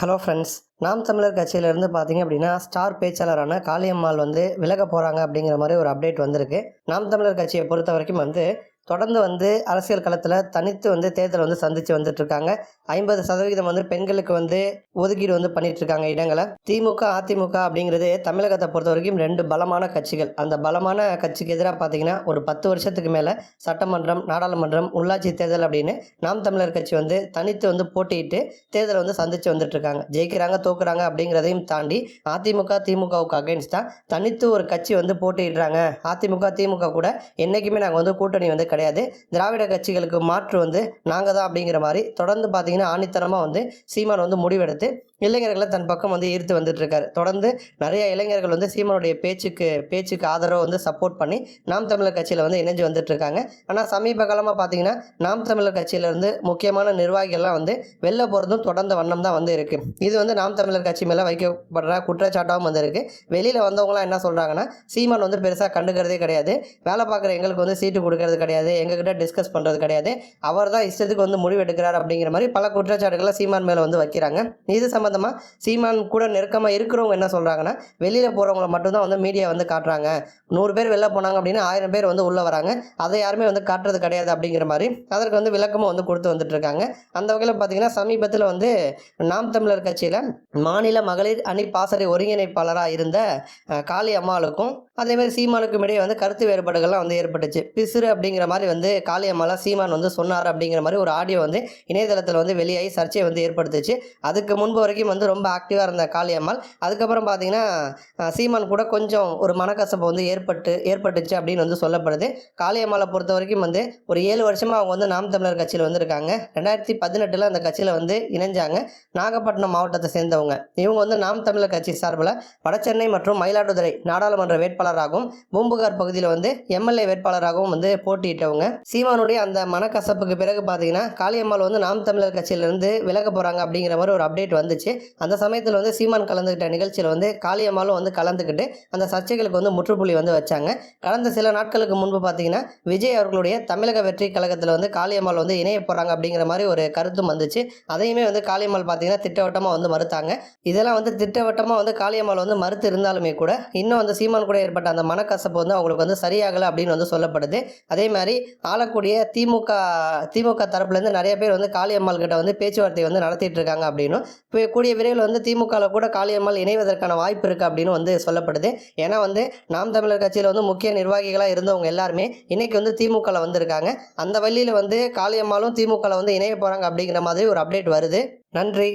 Hello friends நாம் தமிழர் கட்சியிலேருந்து பார்த்தீங்க அப்படின்னா ஸ்டார் பேச்சாளரான காளியம்மாள் வந்து விலக போகிறாங்க அப்படிங்கிற மாதிரி ஒரு அப்டேட் வந்திருக்கு. நாம் தமிழர் கட்சியை பொறுத்த வரைக்கும் வந்து தொடர்ந்து வந்து அரசியல் களத்தில் தனித்து வந்து தேர்தல் வந்து சந்தித்து வந்துட்டுருக்காங்க. ஐம்பது சதவீதம் வந்து பெண்களுக்கு வந்து ஒதுக்கீடு வந்து பண்ணிட்டு இருக்காங்க இடங்களை. திமுக அதிமுக அப்படிங்கிறது தமிழகத்தை பொறுத்த வரைக்கும் ரெண்டு பலமான கட்சிகள். அந்த பலமான கட்சிக்கு எதிராக பார்த்தீங்கன்னா ஒரு பத்து வருஷத்துக்கு மேலே சட்டமன்றம் நாடாளுமன்றம் உள்ளாட்சி தேர்தல் அப்படின்னு நாம் தமிழர் கட்சி வந்து தனித்து வந்து போட்டியிட்டு தேர்தலை வந்து சந்தித்து வந்துட்டு இருக்காங்க ஜெயிக்கிறாங்க தோக்குறாங்க அப்படிங்கிறதையும் தாண்டி அதிமுக திமுகவுக்கு அகைன்ஸ்டாக தனித்து ஒரு கட்சி வந்து போட்டியிடுறாங்க. அதிமுக திமுக கூட என்றைக்குமே நாங்கள் வந்து கூட்டணி வந்து கிடையாது. கிடையாது. திராவிட கட்சிகளுக்கு மாற்று வந்து நாங்கள் தான் அப்படிங்கிற மாதிரி தொடர்ந்து பார்த்தீங்கன்னா ஆணித்தனமாக வந்து சீமான் வந்து முடிவெடுத்து இளைஞர்களை தன் பக்கம் வந்து ஈர்த்து வந்துட்டு இருக்காரு தொடர்ந்து நிறைய இளைஞர்கள் வந்து சீமானுடைய பேச்சுக்கு பேச்சுக்கு ஆதரவை வந்து சப்போர்ட் பண்ணி நாம் தமிழர் கட்சியில் வந்து இணைஞ்சு வந்துட்டு இருக்காங்க ஆனால் சமீப காலமாக பார்த்தீங்கன்னா நாம் தமிழர் கட்சியிலேருந்து முக்கியமான நிர்வாகிகள்லாம் வந்து வெளில போகிறதும் தொடர்ந்த வண்ணம் தான் வந்து இருக்குது இது வந்து நாம் தமிழர் கட்சி மேலே வைக்கப்படுற குற்றச்சாட்டாகவும் வந்து இருக்குது வெளியில் வந்தவங்களாம் என்ன சொல்கிறாங்கன்னா சீமான் வந்து பெருசாக கண்டுக்கிறதே கிடையாது. வேலை பார்க்குற எங்களுக்கு வந்து சீட்டு கொடுக்கறது கிடையாது. எங்ககிட்ட டிஸ்கஸ் பண்ணுறது கிடையாது. அவர் தான் இஷ்டத்துக்கு வந்து முடிவு எடுக்கிறார் அப்படிங்கிற மாதிரி பல குற்றச்சாட்டுகளை சீமான் மேலே வந்து வைக்கிறாங்க. இது சம்மந்தமாக சீமான் கூட நெருக்கமாக இருக்கிறவங்க என்ன சொல்கிறாங்கன்னா வெளியில் போகிறவங்கள மட்டும்தான் வந்து மீடியா வந்து காட்டுறாங்க. நூறு பேர் வெளில போனாங்க அப்படின்னா ஆயிரம் பேர் வந்து உள்ளே வராங்க. அதை யாருமே வந்து காட்டுறது கிடையாது அப்படிங்கிற மாதிரி அதற்கு வந்து விளக்கமும் வந்து கொடுத்து வந்துட்டுருக்காங்க. அந்த வகையில் பார்த்தீங்கன்னா சமீபத்தில் வந்து நாம் தமிழர் கட்சியில் மாநில மகளிர் அணி பாசறை ஒருங்கிணைப்பாளராக இருந்த காளி அம்மாளுக்கும் அதேமாதிரி சீமானுக்கும் இடையே வந்து கருத்து வேறுபாடுகள்லாம் வந்து ஏற்பட்டுச்சு. பிசுறு அப்படிங்கிற மாதிரி வந்து காளியம்மாலாம் சீமான் வந்து சொன்னார் அப்படிங்கிற மாதிரி ஒரு ஆடியோ வந்து இணையதளத்தில் வந்து வெளியாகி சர்ச்சையை வந்து ஏற்படுத்துச்சு. அதுக்கு முன்பு வரைக்கும் வந்து ரொம்ப ஆக்டிவாக இருந்த காளியம்மாள். அதுக்கப்புறம் பார்த்தீங்கன்னா சீமான் கூட கொஞ்சம் ஒரு மனக்கசப்பு வந்து ஏற்பட்டு ஏற்பட்டுச்சு அப்படின்னு வந்து சொல்லப்படுது. காளியம்மாளை பொறுத்த வரைக்கும் வந்து ஒரு ஏழு வருஷமாக அவங்க வந்து நாம் தமிழர் கட்சியில் வந்திருக்காங்க. ரெண்டாயிரத்தி பதினெட்டில் அந்த கட்சியில் வந்து இணைஞ்சாங்க. நாகப்பட்டினம் மாவட்டத்தை சேர்ந்தவங்க. இவங்க வந்து நாம் தமிழர் கட்சி சார்பில் வடசென்னை மற்றும் மயிலாடுதுறை நாடாளுமன்ற வேட்பாளராகவும் பூம்புகார் பகுதியில் வந்து எம்எல்ஏ வேட்பாளராகவும் வந்து போட்டியிட்டு போட்டியிட்டவங்க சீமானுடைய அந்த மனக்கசப்புக்கு பிறகு பார்த்தீங்கன்னா காளியம்மாள் வந்து நாம் தமிழர் கட்சியிலேருந்து விலக போகிறாங்க அப்படிங்கிற மாதிரி ஒரு அப்டேட் வந்துச்சு. அந்த சமயத்தில் வந்து சீமான் கலந்துக்கிட்ட நிகழ்ச்சியில் வந்து காளியம்மாளும் வந்து கலந்துக்கிட்டு அந்த சர்ச்சைகளுக்கு வந்து முற்றுப்புள்ளி வந்து வச்சாங்க. கடந்த சில நாட்களுக்கு முன்பு பார்த்தீங்கன்னா விஜய் அவர்களுடைய தமிழக வெற்றி கழகத்தில் வந்து காளியம்மாள் வந்து இணைய போகிறாங்க அப்படிங்கிற மாதிரி ஒரு கருத்தும் வந்துச்சு. அதையுமே வந்து காளியம்மாள் பார்த்தீங்கன்னா திட்டவட்டமாக வந்து மறுத்தாங்க. இதெல்லாம் வந்து திட்டவட்டமாக வந்து காளியம்மாள் வந்து மறுத்து இருந்தாலுமே கூட இன்னும் அந்த சீமான் கூட ஏற்பட்ட அந்த மனக்கசப்பு வந்து அவங்களுக்கு வந்து சரியாகலை அப்படின்னு வந்து சொல்லப்படுது. அதே மாதிரி ஆளக்கூடிய திமுக திமுக தரப்புலேருந்து நிறைய பேர் வந்து காளியம்மாள் கிட்ட வந்து பேச்சுவார்த்தை வந்து நடத்திட்டு இருக்காங்க அப்படின்னும். இப்போ கூடிய விரைவில் வந்து திமுகவில் கூட காளியம்மாள் இணைவதற்கான வாய்ப்பு இருக்குது அப்படின்னு வந்து சொல்லப்படுது. ஏன்னா வந்து நாம் தமிழர் கட்சியில் வந்து முக்கிய நிர்வாகிகளாக இருந்தவங்க எல்லாருமே இன்னைக்கு வந்து திமுகவில் வந்திருக்காங்க. அந்த வழியில் வந்து காளியம்மாளும் திமுகவில் வந்து இணைய போகிறாங்க அப்படிங்கிற மாதிரி ஒரு அப்டேட் வருது. நன்றி.